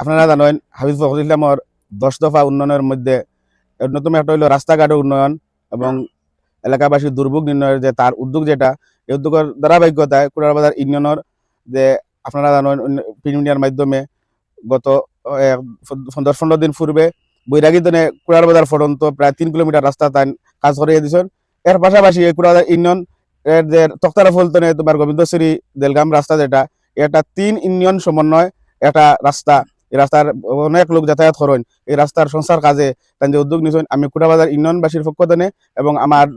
আপনারা জানেন হাফিজ ফখরুল ইসলামর দশ দফা উন্নয়নের মধ্যে অন্যতম একটা হইল রাস্তাঘাটের উন্নয়ন এবং এলাকাবাসীর দুর্ভোগ নির্ণয়ের যে তার উদ্যোগ যেটা, এই উদ্যোগের ধারাবাহিকতায় কুড়াবাজার ইউনিয়নের যে আপনারা জানেন প্রিন্ট মিডিয়ার মাধ্যমে গত দশ পনেরো দিন পূর্বে বৈরাগী দিনে কুড়াবাজার পর্যন্ত প্রায় তিন কিলোমিটার রাস্তা তাই কাজ করিয়ে দিয়েছেন। এর পাশাপাশি এই কুড়াবাজার ইউনিয়ন এর যে তক্তারা ফুলতনে তোমার গোবিন্দশ্রী দেলগাম রাস্তা যেটা, এটা তিন ইউনিয়ন সমন্বয় একটা রাস্তা এই রাস্তার অনেক লোক যাতায়াত করেন, এই রাস্তার সংসার কাজে। তাই যে উদ্যোগ নিয়েছেন, আমি কুড়াবাজার ইউনিয়নবাসীর পক্ষ থেকে এবং আমার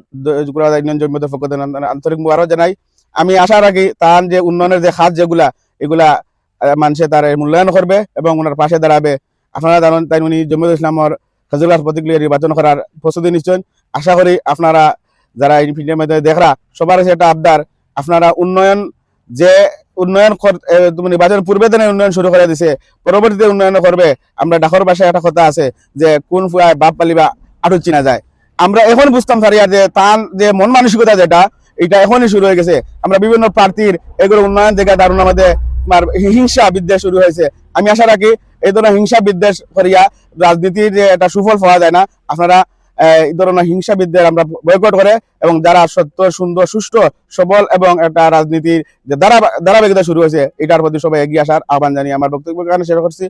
কুড়াবাজার ইউনিয়ন জমিয়তের পক্ষ থেকে আন্তরিক- মুবারক জানাই। আমি আশা রাখি তার যে উন্নয়নের যে খাত যেগুলা, এগুলা মানুষে তার মূল্যায়ন করবে এবং ওনার পাশে দাঁড়াবে। আপনারা জানেন, তাই উনি জমিয়ত ইসলামর ফজলুল্লাহ প্রতীক লিয়ে নির্বাচন করার প্রস্তুতি নিশ্চয় আশা করি আপনারা যারা মাধ্যমে দেখরা, সবার একটা আবদার, আপনারা উন্নয়ন যে উন্নয়ন তুমি নির্বাচন পূর্বে দিনে উন্নয়ন শুরু করে দিছে পরবর্তীতে উন্নয়ন করবে আমরা ডাকর ভাষায় একটা কথা আছে যে, কোন ফুয়ায় বাপ পালিবা আটু চিনা যায়। আমরা এখন বুঝতাম সারিয়া যে তার যে মন মানসিকতা যেটা এটা এখনই শুরু হয়ে গেছে। আমরা বিভিন্ন প্রার্থীর এগুলো উন্নয়ন জায়গা দারুণ আমাদের হিংসা বিদ্বেষ শুরু হয়েছে আমি আশা রাখি এই ধরনের হিংসা বিদ্বেষ করিয়া রাজনীতির যে একটা সুফল পাওয়া যায় না, আপনারা এই ধরনের হিংসাবিদদের আমরা বয়কট করে এবং যারা সত্য, সুন্দর, সুষ্ঠু, সবল এবং একটা রাজনীতির যে ধারা ধারাবাহিকতা শুরু হয়েছে, এটার প্রতি সবাই এগিয়ে আসার আহ্বান জানিয়ে আমার বক্তব্য কারণে শেষ করছি।